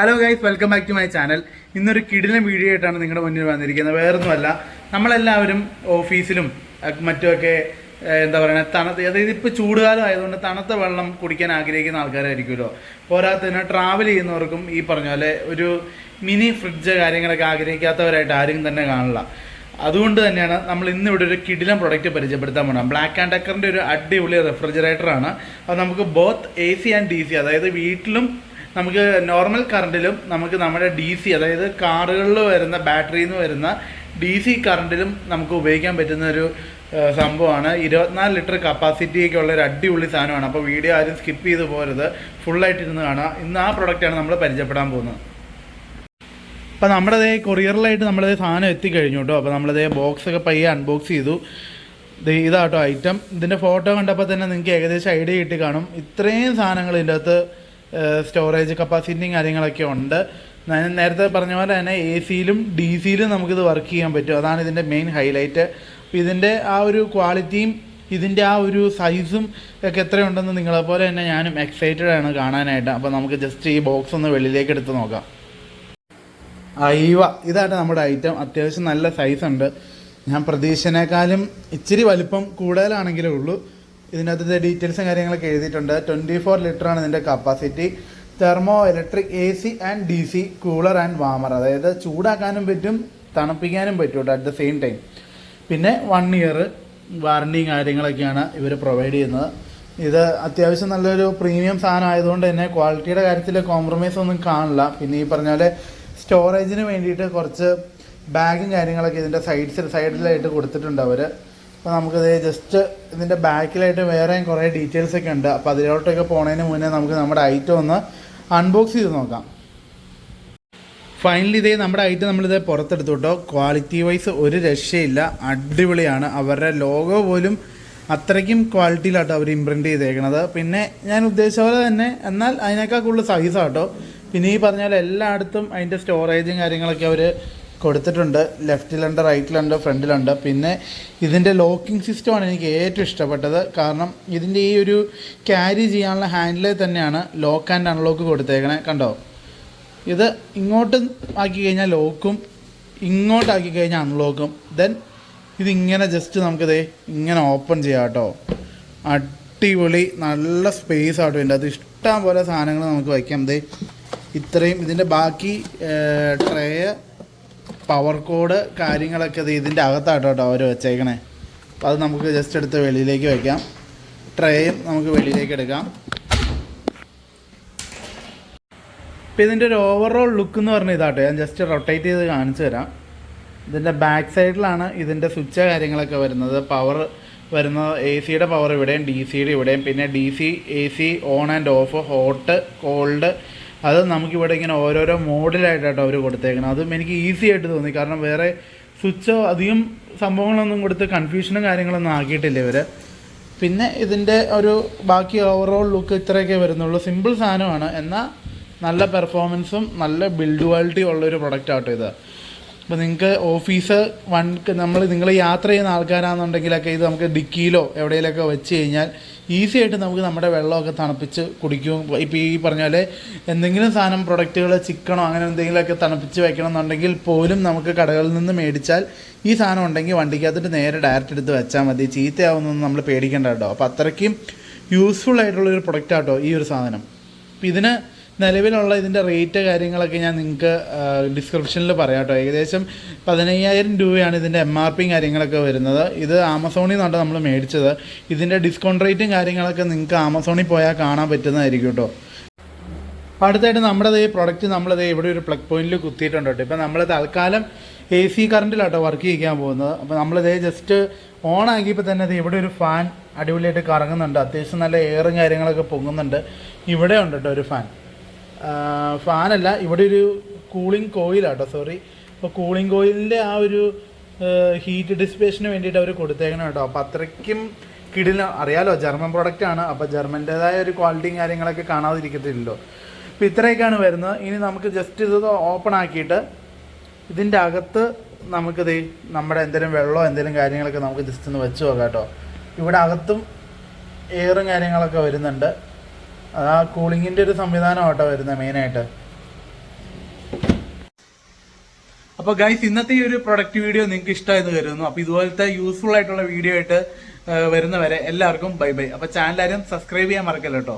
Hello guys welcome back to my channel ഇന്നൊരു കിടിലൻ video ആയിട്ടാണ് നിങ്ങളുടെ മുന്നിൽ വന്നിരിക്കുന്നത്. വേറൊന്നുമല്ല നമ്മളെല്ലാവരും ഓഫീസിലും മറ്റുമൊക്കെ എന്താ പറയുക തണുത്ത അതായത് ഇപ്പോൾ ചൂടുകാലം ആയതുകൊണ്ട് തണുത്ത വെള്ളം കുടിക്കാൻ ആഗ്രഹിക്കുന്ന ആൾക്കാരായിരിക്കുമല്ലോ. പോരാത്തതിന് ട്രാവൽ ചെയ്യുന്നവർക്കും ഈ പറഞ്ഞ പോലെ ഒരു മിനി ഫ്രിഡ്ജ് കാര്യങ്ങളൊക്കെ ആഗ്രഹിക്കാത്തവരായിട്ട് ആരും തന്നെ കാണില്ല. അതുകൊണ്ട് തന്നെയാണ് നമ്മൾ ഇന്ന് ഇവിടെ ഒരു കിടിലം പ്രൊഡക്റ്റ് പരിചയപ്പെടുത്താൻ പോകണം ബ്ലാക്ക് ആൻഡ് ഡക്കറിന്റെ ഒരു അടിപൊളി റെഫ്രിജറേറ്ററാണ് അത് നമുക്ക് both A C and D C അതായത് വീട്ടിലും നമുക്ക് നോർമൽ കറണ്ടിലും നമുക്ക് നമ്മുടെ ഡി സി അതായത് കാറുകളിൽ വരുന്ന ബാറ്ററിയിൽ നിന്ന് വരുന്ന ഡി സി കറണ്ടിലും നമുക്ക് ഉപയോഗിക്കാൻ പറ്റുന്ന ഒരു സംഭവമാണ്. ഇരുപത്തിനാല് ലിറ്റർ കപ്പാസിറ്റിയൊക്കെ ഉള്ള ഒരു അടിപൊളി സാധനമാണ്. അപ്പോൾ വീഡിയോ ആരും സ്കിപ്പ് ചെയ്ത് പോരുത് ഫുള്ളായിട്ട് ഇരുന്ന് കാണാം. ഇന്ന് ആ പ്രൊഡക്റ്റാണ് നമ്മൾ പരിചയപ്പെടാൻ പോകുന്നത്. അപ്പോൾ നമ്മുടെ ദേ കൊറിയറിലായിട്ട് നമ്മളത് സാധനം എത്തിക്കഴിഞ്ഞു കേട്ടോ അപ്പോൾ നമ്മളതേ ബോക്സ് ഒക്കെ പയ്യെ അൺബോക്സ് ചെയ്തു. ഇതാട്ടോ ഐറ്റം ഇതിന്റെ ഫോട്ടോ കണ്ടപ്പോൾ തന്നെ നിങ്ങൾക്ക് ഏകദേശം ഐഡിയ കിട്ടി കാണും. ഇത്രയും സാധനങ്ങൾ ഇതിന്റെ അകത്ത് സ്റ്റോറേജ് കപ്പാസിറ്റിയും കാര്യങ്ങളൊക്കെ ഉണ്ട്. ഞാൻ നേരത്തെ പറഞ്ഞ പോലെ തന്നെ എ സിയിലും ഡി സിയിലും നമുക്കിത് വർക്ക് ചെയ്യാൻ പറ്റും. അതാണ് ഇതിന്റെ മെയിൻ ഹൈലൈറ്റ് അപ്പോൾ ഇതിന്റെ ആ ഒരു ക്വാളിറ്റിയും ഇതിന്റെ ആ ഒരു സൈസും ഒക്കെ എത്രയുണ്ടെന്ന് നിങ്ങളെപ്പോലെ തന്നെ ഞാനും എക്സൈറ്റഡ് ആണ് കാണാനായിട്ട്. അപ്പോൾ നമുക്ക് ജസ്റ്റ് ഈ ബോക്സ് ഒന്ന് വെളിയിലേക്ക് എടുത്ത് നോക്കാം. അയവ ഇതാണ് നമ്മുടെ ഐറ്റം അത്യാവശ്യം നല്ല സൈസ് ഉണ്ട്. ഞാൻ പ്രതീക്ഷനേക്കാളും ഇച്ചിരി വലിപ്പം കൂടുതലാണെങ്കിലേ ഉള്ളൂ. ഇതിനകത്തെ ഡീറ്റെയിൽസും കാര്യങ്ങളൊക്കെ എഴുതിയിട്ടുണ്ട്. ട്വന്റി ഫോർ ആണ് ഇതിന്റെ capacity thermo electric A C and D C cooler and warmer അതായത് ചൂടാക്കാനും പറ്റും തണുപ്പിക്കാനും പറ്റും അറ്റ് ദ സെയിം ടൈം പിന്നെ വൺ ഇയർ വാറണ്ടിയും കാര്യങ്ങളൊക്കെയാണ് ഇവർ പ്രൊവൈഡ് ചെയ്യുന്നത്. ഇത് അത്യാവശ്യം നല്ലൊരു പ്രീമിയം സാധനം ആയതുകൊണ്ട് തന്നെ ക്വാളിറ്റിയുടെ കാര്യത്തിൽ കോംപ്രമൈസ് ഒന്നും കാണില്ല. പിന്നെ ഈ പറഞ്ഞ പോലെ സ്റ്റോറേജിന് വേണ്ടിയിട്ട് കുറച്ച് ബാഗും കാര്യങ്ങളൊക്കെ ഇതിന്റെ സൈഡ്സിൽ സൈഡിലായിട്ട് കൊടുത്തിട്ടുണ്ട് അവർ അപ്പോൾ നമുക്കിത് ജസ്റ്റ് ഇതിന്റെ ബാക്കിലായിട്ട് വേറെയും കുറേ ഡീറ്റെയിൽസ് ഒക്കെ ഉണ്ട്. അപ്പോൾ അതിലോട്ടൊക്കെ പോണതിന് മുന്നേ നമുക്ക് നമ്മുടെ ഐറ്റം ഒന്ന് അൺബോക്സ് ചെയ്ത് നോക്കാം. ഫൈനലി ഇതേ നമ്മുടെ ഐറ്റം നമ്മളിത് പുറത്തെടുത്തു കേട്ടോ. ക്വാളിറ്റി വൈസ് ഒരു രക്ഷയില്ല. അടിപൊളിയാണ്. അവരുടെ ലോഗോ പോലും അത്രയ്ക്കും ക്വാളിറ്റിയിലാട്ടോ അവർ ഇമ്പ്രിന്റ് ചെയ്തേക്കണത്. പിന്നെ ഞാൻ ഉദ്ദേശിച്ച പോലെ തന്നെ എന്നാൽ അതിനേക്കാൾ കൂടുതൽ സൈസാട്ടോ പിന്നെ ഈ പറഞ്ഞ പോലെ എല്ലായിടത്തും അതിന്റെ സ്റ്റോറേജും കാര്യങ്ങളൊക്കെ അവർ കൊടുത്തിട്ടുണ്ട്. ലെഫ്റ്റിലുണ്ട് റൈറ്റിലുണ്ട് ഫ്രണ്ടിലുണ്ട്. പിന്നെ ഇതിന്റെ ലോക്കിംഗ് സിസ്റ്റമാണ് എനിക്ക് ഏറ്റവും ഇഷ്ടപ്പെട്ടത്. കാരണം ഇതിന്റെ ഈ ഒരു ക്യാരി ചെയ്യാനുള്ള ഹാൻഡിൽ തന്നെയാണ് ലോക്ക് ആൻഡ് അൺലോക്ക് കൊടുത്തേക്കണേ. കണ്ടോ? ഇത് ഇങ്ങോട്ട് ആക്കി കഴിഞ്ഞാൽ ലോക്കും ഇങ്ങോട്ടാക്കി കഴിഞ്ഞാൽ അൺലോക്കും. ദെൻ ഇതിങ്ങനെ ജസ്റ്റ് നമുക്കിത് ഇങ്ങനെ ഓപ്പൺ ചെയ്യാം കേട്ടോ. അടിപൊളി നല്ല സ്പേസ് ആട്ടോ ഇതിന്റെ അത് ഇഷ്ടം പോലെ സാധനങ്ങൾ നമുക്ക് വയ്ക്കാം ഇത് ഇത്രയും ഇതിന്റെ ബാക്കി ട്രേ പവർ കോഡ് കാര്യങ്ങളൊക്കെ ഇതിന്റെ അകത്താട്ടോ കേട്ടോ അവർ വെച്ചേക്കണേ. അപ്പോൾ അത് നമുക്ക് ജസ്റ്റ് എടുത്ത് വെളിയിലേക്ക് വയ്ക്കാം ട്രേയും നമുക്ക് വെളിയിലേക്ക് എടുക്കാം. ഇപ്പം ഇതിന്റെ ഒരു ഓവറോൾ ലുക്ക് എന്ന് പറഞ്ഞ ഇതാട്ടോ. ഞാൻ ജസ്റ്റ് റൊട്ടേറ്റ് ചെയ്ത് കാണിച്ചു തരാം. ഇതിന്റെ ബാക്ക് സൈഡിലാണ് ഇതിന്റെ സ്വിച്ച് കാര്യങ്ങളൊക്കെ വരുന്നത്. പവർ വരുന്ന എ സിയുടെ പവർ ഇവിടെയും ഡി സിയുടെ ഇവിടെയും. പിന്നെ D C A C on and off hot cold അത് നമുക്കിവിടെ ഇങ്ങനെ ഓരോരോ മോഡലായിട്ടാണ് അവർ കൊടുത്തേക്കുന്നത് അതും എനിക്ക് ഈസി ആയിട്ട് തോന്നി. കാരണം വേറെ സ്വിച്ചോ അധികം സംഭവങ്ങളൊന്നും കൊടുത്ത് കൺഫ്യൂഷനും കാര്യങ്ങളൊന്നും ആക്കിയിട്ടില്ല ഇവർ പിന്നെ ഇതിന്റെ ഒരു ബാക്കി ഓവറോൾ ലുക്ക് ഇത്രയൊക്കെ വരുന്നുള്ളൂ. സിമ്പിൾ സാധനമാണ്. എന്നാൽ നല്ല പെർഫോമൻസും നല്ല ബിൽഡ് ക്വാളിറ്റി ഉള്ളൊരു പ്രൊഡക്റ്റ് ആട്ടോ ഇത്. അപ്പോൾ നിങ്ങൾക്ക് ഓഫീസ് വൺ നമ്മൾ നിങ്ങൾ യാത്ര ചെയ്യുന്ന ആൾക്കാരാണെന്നുണ്ടെങ്കിലൊക്കെ ഇത് നമുക്ക് ഡിക്കിയിലോ എവിടെയെങ്കിലൊക്കെ വെച്ച് കഴിഞ്ഞാൽ ഈസി ആയിട്ട് നമുക്ക് നമ്മുടെ വെള്ളമൊക്കെ തണുപ്പിച്ച് കുടിക്കും. ഇപ്പോൾ ഈ പറഞ്ഞ പോലെ എന്തെങ്കിലും സാധനം പ്രൊഡക്റ്റുകൾ ചിക്കണോ അങ്ങനെ എന്തെങ്കിലുമൊക്കെ തണുപ്പിച്ച് വെക്കണം എന്നുണ്ടെങ്കിൽ പോലും നമുക്ക് കടകളിൽ നിന്ന് മേടിച്ചാൽ ഈ സാധനം ഉണ്ടെങ്കിൽ വണ്ടിക്കകത്തിട്ട് നേരെ ഡയറക്റ്റ് എടുത്ത് വെച്ചാൽ മതി. ചീത്തയാവുന്നൊന്നും നമ്മൾ പേടിക്കേണ്ട കേട്ടോ. അപ്പോൾ അത്രയ്ക്കും യൂസ്ഫുൾ ആയിട്ടുള്ളൊരു പ്രൊഡക്റ്റ് ആട്ടോ ഈ ഒരു സാധനം. അപ്പോൾ ഇതിന് നിലവിലുള്ള ഇതിന്റെ റേറ്റ് കാര്യങ്ങളൊക്കെ ഞാൻ നിങ്ങൾക്ക് ഡിസ്ക്രിപ്ഷനിൽ പറയാം കേട്ടോ ഏകദേശം പതിനയ്യായിരം രൂപയാണ് ഇതിന്റെ എം ആർ പിയും കാര്യങ്ങളൊക്കെ വരുന്നത്. ഇത് ആമസോണിൽ നിന്നാണ് നമ്മൾ മേടിച്ചത്. ഇതിന്റെ ഡിസ്കൗണ്ട് റേറ്റും കാര്യങ്ങളൊക്കെ നിങ്ങൾക്ക് ആമസോണിൽ പോയാൽ കാണാൻ പറ്റുന്നതായിരിക്കും കേട്ടോ അപ്പോൾ അടുത്തായിട്ട് നമ്മുടെ ഈ പ്രൊഡക്റ്റ് നമ്മളത് ഇവിടെ ഒരു പ്ലഗ് പോയിന്റിൽ കുത്തിയിട്ടുണ്ട് കേട്ടോ ഇപ്പം നമ്മൾ തൽക്കാലം എ സി കറണ്ടിലാട്ടോ വർക്ക് ചെയ്യാൻ പോകുന്നത്. അപ്പോൾ നമ്മളിത് ജസ്റ്റ് ഓൺ ആക്കിയപ്പോൾ തന്നെ അത് ഇവിടെ ഒരു ഫാൻ അടിപൊളിയായിട്ട് കറങ്ങുന്നുണ്ട്. അത്യാവശ്യം നല്ല എയറും കാര്യങ്ങളൊക്കെ പൊങ്ങുന്നുണ്ട്. ഇവിടെ ഉണ്ട് കേട്ടോ ഒരു ഫാൻ ഫാനല്ല ഇവിടെ ഒരു കൂളിംഗ് കോയിലാട്ടോ സോറി അപ്പോൾ കൂളിംഗ് കോയിലിന്റെ ആ ഒരു ഹീറ്റ് ഡിസ്പേഷന് വേണ്ടിയിട്ട് അവർ കൊടുത്തേക്കണം കേട്ടോ. അപ്പോൾ അത്രയ്ക്കും കിടില അറിയാലോ ജർമ്മൻ പ്രൊഡക്റ്റ് ആണ്. അപ്പോൾ ജർമ്മന്റേതായ ഒരു ക്വാളിറ്റിയും കാര്യങ്ങളൊക്കെ കാണാതിരിക്കത്തില്ലല്ലോ. അപ്പോൾ ഇത്രയൊക്കെയാണ് വരുന്നത്. ഇനി നമുക്ക് ജസ്റ്റ് ഇത് ഓപ്പൺ ആക്കിയിട്ട് ഇതിന്റെ അകത്ത് നമുക്കിത് നമ്മുടെ എന്തെങ്കിലും വെള്ളമോ എന്തെങ്കിലും കാര്യങ്ങളൊക്കെ നമുക്ക് ജസ്റ്റ് ഒന്ന് വെച്ച് നോക്കാം കേട്ടോ. ഇവിടെ അകത്തും എയറും കാര്യങ്ങളൊക്കെ വരുന്നുണ്ട്. അത് ആ കൂളിങ്ങിന്റെ ഒരു സംവിധാനം ആട്ടോ വരുന്നത് മെയിനായിട്ട് അപ്പോൾ ഗൈസ് ഇന്നത്തെ ഈ ഒരു പ്രൊഡക്റ്റ് വീഡിയോ നിങ്ങൾക്ക് ഇഷ്ടമായെന്ന് കരുതുന്നു. അപ്പോൾ ഇതുപോലത്തെ യൂസ്ഫുൾ ആയിട്ടുള്ള വീഡിയോ ആയിട്ട് വരുന്നവരെ എല്ലാവർക്കും ബൈ ബൈ അപ്പോൾ ചാനൽ ആരും സബ്സ്ക്രൈബ് ചെയ്യാൻ മറക്കല്ലോ കേട്ടോ